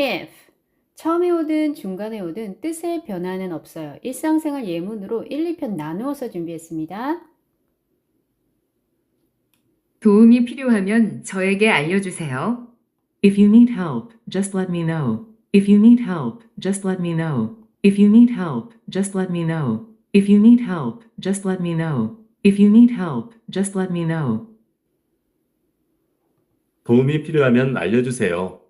if 처음에 오든 중간에 오든 뜻의 변화는 없어요. 일상생활 예문으로 1, 2편 나누어서 준비했습니다. 도움이 필요하면 저에게 알려주세요. If you need help, just let me know. If you need help, just let me know. If you need help, just let me know. If you need help, just let me know. If you need help, just let me know. 도움이 필요하면 알려주세요.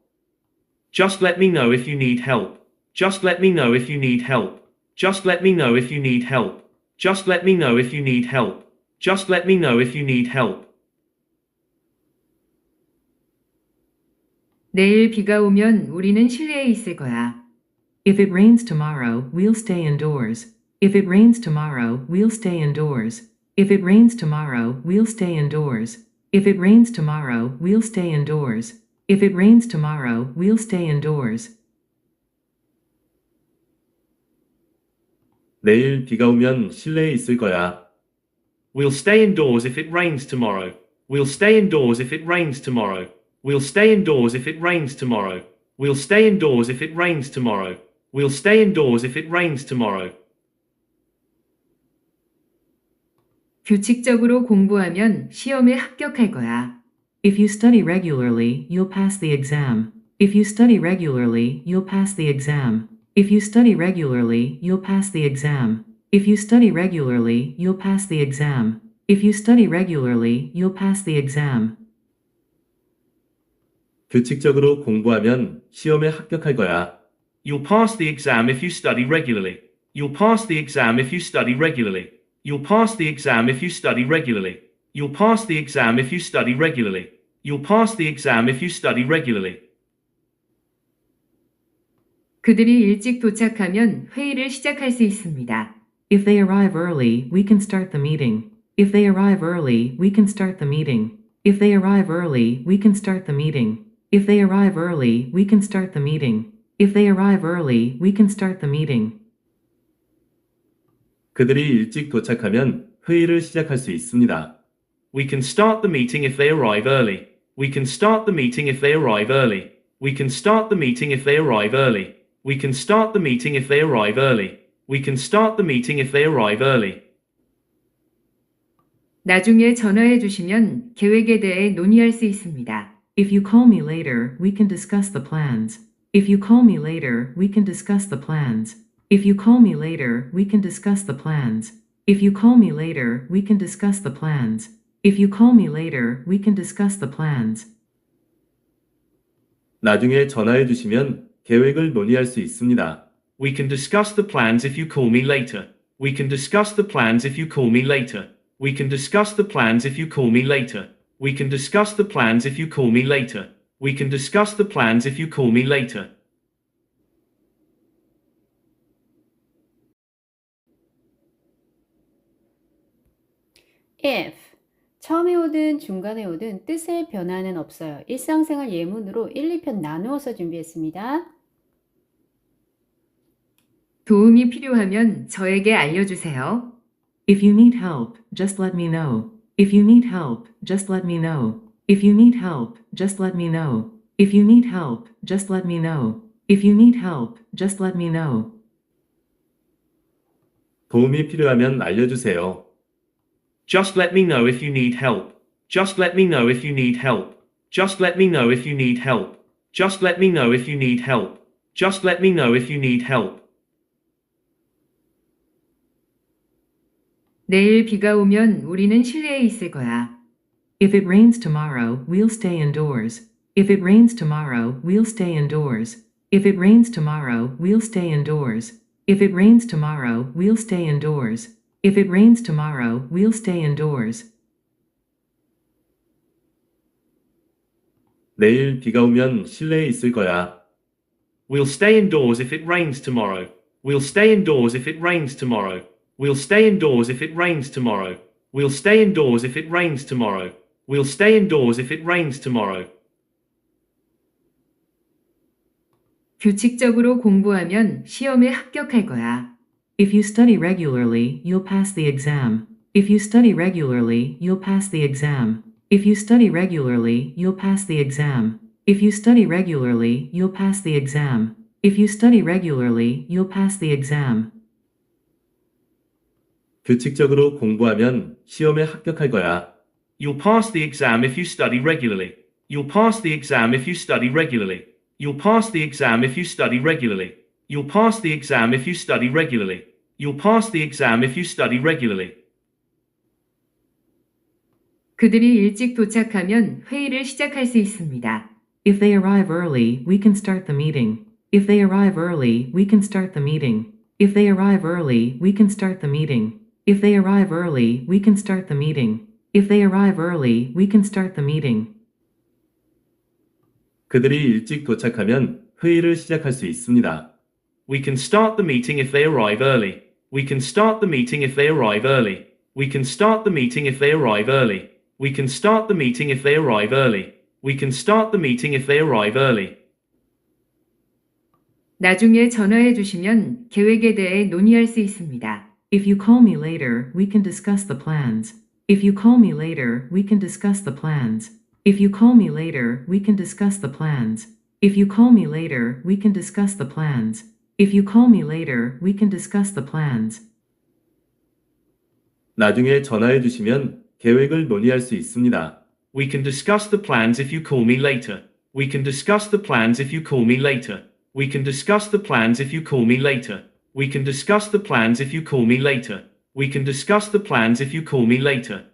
Just let me know if you need help. Just let me know if you need help. Just let me know if you need help. Just let me know if you need help. Just let me know if you need help. 내일 비가 오면 우리는 실내에 있을 거야. If it rains tomorrow, we'll stay indoors. If it rains tomorrow, we'll stay indoors. If it rains tomorrow, we'll stay indoors. If it rains tomorrow, we'll stay indoors. If it rains tomorrow, we'll stay indoors. 내일 비가 오면 실내에 있을 거야. We'll stay indoors if it rains tomorrow. We'll stay indoors if it rains tomorrow. We'll stay indoors if it rains tomorrow. We'll stay indoors if it rains tomorrow. We'll stay indoors if it rains tomorrow. 규칙적으로 공부하면 시험에 합격할 거야. If you study regularly, you'll pass the exam. If you study regularly, you'll pass the exam. If you study regularly, you'll pass the exam. If you study regularly, you'll pass the exam. If you study regularly, you'll pass the exam. 규칙적으로 공부하면 시험에 합격할 거야. You'll pass the exam if you study regularly. You'll pass the exam if you study regularly. You'll pass the exam if you study regularly. You'll pass the exam if you study regularly. You'll pass the exam if you study regularly. 그들이 일찍 도착하면 회의를 시작할 수 있습니다. If they arrive early, we can start the meeting. If they arrive early, we can start the meeting. If they arrive early, we can start the meeting. If they arrive early, we can start the meeting. If they arrive early, we can start the meeting. 그들이 일찍 도착하면 회의를 시작할 수 있습니다. We can start the meeting if they arrive early. We can start the meeting if they arrive early. We can start the meeting if they arrive early. We can start the meeting if they arrive early. We can start the meeting if they arrive early. 나중에 전화해 주시면 계획에 대해 논의할 수 있습니다. If you call me later, we can discuss the plans. If you call me later, we can discuss the plans. If you call me later, we can discuss the plans. If you call me later, we can discuss the plans. If you call me later, we can discuss the plans. 나중에 전화해 주시면 계획을 논의할 수 있습니다. We can discuss the plans if you call me later. We can discuss the plans if you call me later. We can discuss the plans if you call me later. We can discuss the plans if you call me later. We can discuss the plans if you call me later. if 처음에 오든 중간에 오든 뜻의 변화는 없어요. 일상생활 예문으로 1, 2편 나누어서 준비했습니다. 도움이 필요하면 저에게 알려주세요. If you need help, just let me know. If you need help, just let me know. If you need help, just let me know. If you need help, just let me know. If you need help, just let me know. 도움이 필요하면 알려주세요. Just let me know if you need help. Just let me know if you need help. Just let me know if you need help. Just let me know if you need help. Just let me know if you need help. 내일 비가 오면 우리는 실내에 있을 거야. If it rains tomorrow, we'll stay indoors. If it rains tomorrow, we'll stay indoors. If it rains tomorrow, we'll stay indoors. If it rains tomorrow, we'll stay indoors. If it rains tomorrow, we'll stay indoors. 내일 비가 오면 실내에 있을 거야. We'll stay indoors if it rains tomorrow. We'll stay indoors if it rains tomorrow. We'll stay indoors if it rains tomorrow. We'll stay indoors if it rains tomorrow. We'll stay indoors if it rains tomorrow. 규칙적으로 공부하면 시험에 합격할 거야. If you study regularly, you'll pass the exam. If you study regularly, you'll pass the exam. If you study regularly, you'll pass the exam. If you study regularly, you'll pass the exam. If you study regularly, you'll pass the exam. 규칙적으로 공부하면 시험에 합격할 거야. You'll pass the exam if you study regularly. You'll pass the exam if you study regularly. You'll pass the exam if you study regularly. You'll pass the exam if you study regularly. You'll pass the exam if you study regularly. 그들이 일찍 도착하면 회의를 시작할 수 있습니다. If they arrive early, we can start the meeting. If they arrive early, we can start the meeting. If they arrive early, we can start the meeting. If they arrive early, we can start the meeting. If they arrive early, we can start the meeting. 그들이 일찍 도착하면 회의를 시작할 수 있습니다. We can start the meeting if they arrive early. We can start the meeting if they arrive early. We can start the meeting if they arrive early. We can start the meeting if they arrive early. We can start the meeting if they arrive early. 나중에 전화해 주시면 계획에 대해 논의할 수 있습니다. If you call me later, we can discuss the plans. If you call me later, we can discuss the plans. If you call me later, we can discuss the plans. If you call me later, we can discuss the plans. If you call me later, we can discuss the plans. 나중에 전화해 주시면 계획을 논의할 수 있습니다. We can discuss the plans if you call me later. We can discuss the plans if you call me later. We can discuss the plans if you call me later. We can discuss the plans if you call me later. We can discuss the plans if you call me later.